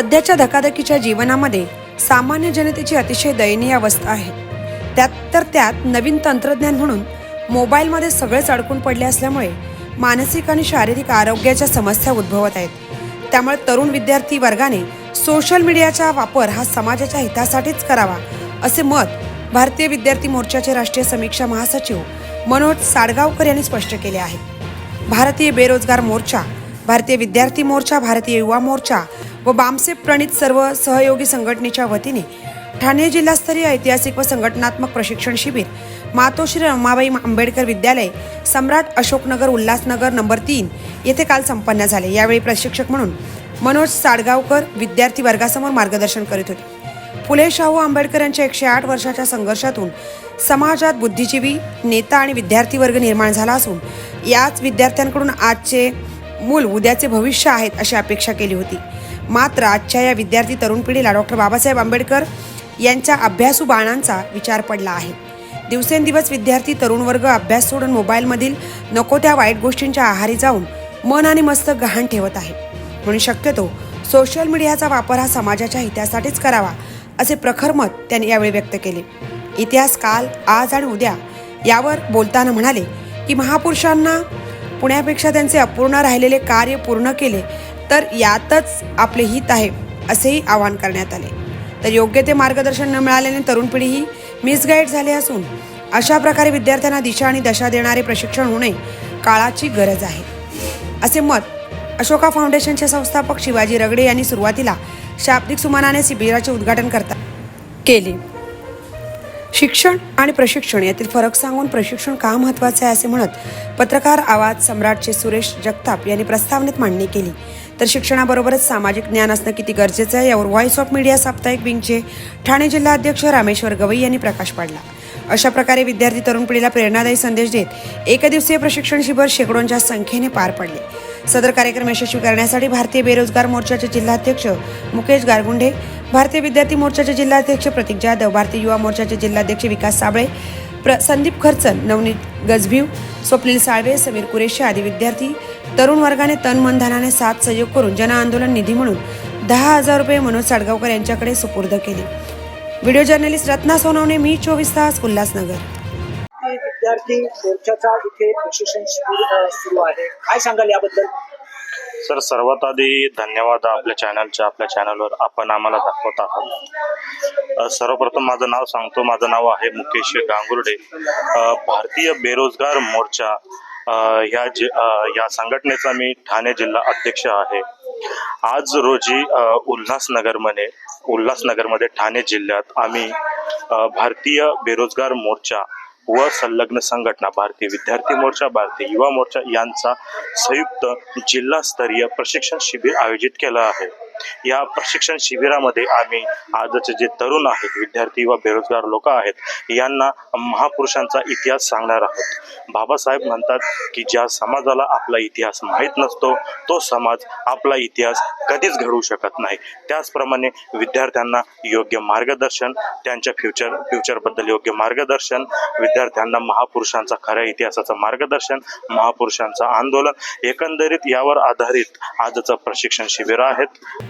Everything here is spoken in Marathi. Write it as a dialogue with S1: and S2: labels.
S1: सध्याच्या धकाधकीच्या जीवनामध्ये सामान्य जनतेची अतिशय दयनीय अवस्था आहे. त्यात तर त्यात नवीन तंत्रज्ञान म्हणून मोबाईलमध्ये सगळेच अडकून पडले असल्यामुळे मानसिक आणि शारीरिक आरोग्याच्या समस्या उद्भवत आहेत. त्यामुळे तरुण विद्यार्थी वर्गाने सोशल मीडियाचा वापर हा समाजाच्या हितासाठीच करावा असे मत भारतीय विद्यार्थी मोर्चाचे राष्ट्रीय समीक्षा महासचिव मनोज साडगावकर यांनी स्पष्ट केले आहे. भारतीय बेरोजगार मोर्चा भारतीय विद्यार्थी मोर्चा भारतीय युवा मोर्चा व बामसेप प्रणित सर्व सहयोगी संघटनेच्या वतीने ठाणे जिल्हास्तरीय ऐतिहासिक व संघटनात्मक प्रशिक्षण शिबिर मातोश्री रमाबाई आंबेडकर विद्यालय सम्राट अशोकनगर उल्हासनगर नंबर तीन येथे काल संपन्न झाले. यावेळी प्रशिक्षक म्हणून मनोज साडगावकर विद्यार्थी वर्गासमोर मार्गदर्शन करीत होते. फुले शाहू आंबेडकर यांच्या एकशे आठ वर्षाच्या संघर्षातून समाजात बुद्धिजीवी नेता आणि विद्यार्थी वर्ग निर्माण झाला असून याच विद्यार्थ्यांकडून आजचे मूल उद्याचे भविष्य आहेत अशी अपेक्षा केली होती. मात्र आजच्या या विद्यार्थी तरुण पिढीला डॉक्टर बाबासाहेब आंबेडकर यांच्या अभ्यासू बाणांचा विचार पडला आहे. दिवसेंदिवस विद्यार्थी तरुण वर्ग अभ्यास सोडून मोबाईलमधील नको त्या वाईट गोष्टींच्या आहारी जाऊन मन आणि मस्त गहाण ठेवत आहे. म्हणून शक्यतो सोशल मीडियाचा वापर हा समाजाच्या हितासाठीच करावा असे प्रखर मत त्यांनी यावेळी व्यक्त केले. इतिहास काल आज आणि उद्या यावर बोलताना म्हणाले की महापुरुषांना पुण्यापेक्षा त्यांचे अपूर्ण राहिलेले कार्य पूर्ण केले तर यातच आपले हित आहे असेही आवाहन करण्यात आले. तर योग्य ते मार्गदर्शन न मिळाल्याने तरुण पिढी ही मिसगाईड झाली असून अशा प्रकारे विद्यार्थ्यांना दिशा आणि दशा देणारे प्रशिक्षण होणे काळाची गरज आहे. असे मत अशोका फाउंडेशनचे संस्थापक शिवाजी रगडे यांनी सुरुवातीला शाब्दिक सुमानाने शिबिराचे उद्घाटन करता केले. शिक्षण आणि प्रशिक्षण यातील फरक सांगून प्रशिक्षण का महत्त्वाचे आहे असे म्हणत पत्रकार आवाज सम्राटचे सुरेश जगताप यांनी प्रस्तावनेत मांडणी केली. तर शिक्षणाबरोबरच सामाजिक ज्ञान असणं किती गरजेचं आहे यावर व्हॉइस ऑफ मीडिया साप्ताहिक विंगचे ठाणे जिल्हा अध्यक्ष रामेश्वर गवई यांनी प्रकाश पाडला. अशा प्रकारे विद्यार्थी तरुण पिढीला प्रेरणादायी संदेश देत एकदिवसीय प्रशिक्षण शिबिर शेकडोंच्या संख्येने पार पडले. सदर कार्यक्रम यशस्वी करण्यासाठी भारतीय बेरोजगार मोर्चाचे जिल्हाध्यक्ष मुकेश गारगुंडे भारतीय विद्यार्थी मोर्चाचे जिल्हाध्यक्ष प्रतीक जाधव भारतीय युवा मोर्चाचे जिल्हाध्यक्ष विकास साबळे प्र संदीप खर्चन नवनीत गजभिव स्वप्नील साळवे समीर कुरेशी आदी विद्यार्थी तरुण वर्गाने तन मन धनाने साथ सहयोग करून जन आंदोलन निधी म्हणून दहा हजार रुपये मनोज साडगावकर यांच्याकडे सुपूर्द केले. व्हिडिओ जर्नलिस्ट रत्ना सोनवणे मी चोवीस तास उल्हासनगर.
S2: भारतीय विद्यार्थी मोर्चाचा इथे प्रशिक्षण शिबिर अ, सुरू आहे. काय सांगाल याबद्दल?
S3: सर सर्वात आधी धन्यवाद आपल्या चॅनलच्या आपल्या चॅनलवर आपण आम्हाला दाखवत आहात. सर्वप्रथम माझं नाव सांगतो. माझं नाव आहे मुकेश गांगुर्डे. भारतीय बेरोजगार मोर्चा ह्या जि या संघटनेचा मी ठाणे जिल्हा अध्यक्ष आहे. आज रोजी उल्हासनगरमध्ये उल्हासनगरमध्ये ठाणे जिल्ह्यात आम्ही भारतीय बेरोजगार मोर्चा व संलग्न संघटना भारतीय विद्यार्थी मोर्चा भारतीय युवा मोर्चा यांचा संयुक्त जिल्हास्तरीय प्रशिक्षण शिबिर आयोजित केलं आहे. या प्रशिक्षण शिबिरामध्ये आम्ही आजचे जे तरुण आहेत विद्यार्थी व बेरोजगार लोक आहेत यांना महापुरुषांचा इतिहास सांगणार आहोत. बाबासाहेब म्हणतात की ज्या समाजाला आपला इतिहास माहीत नसतो तो समाज आपला इतिहास कधीच घडवू शकत नाही. त्याचप्रमाणे विद्यार्थ्यांना योग्य मार्गदर्शन त्यांच्या फ्युचर फ्युचरबद्दल योग्य मार्गदर्शन विद्यार्थ्यांना महापुरुषांचा खऱ्या इतिहासाचं मार्गदर्शन महापुरुषांचं आंदोलन एकंदरीत यावर आधारित आजचं प्रशिक्षण शिबिर आहेत.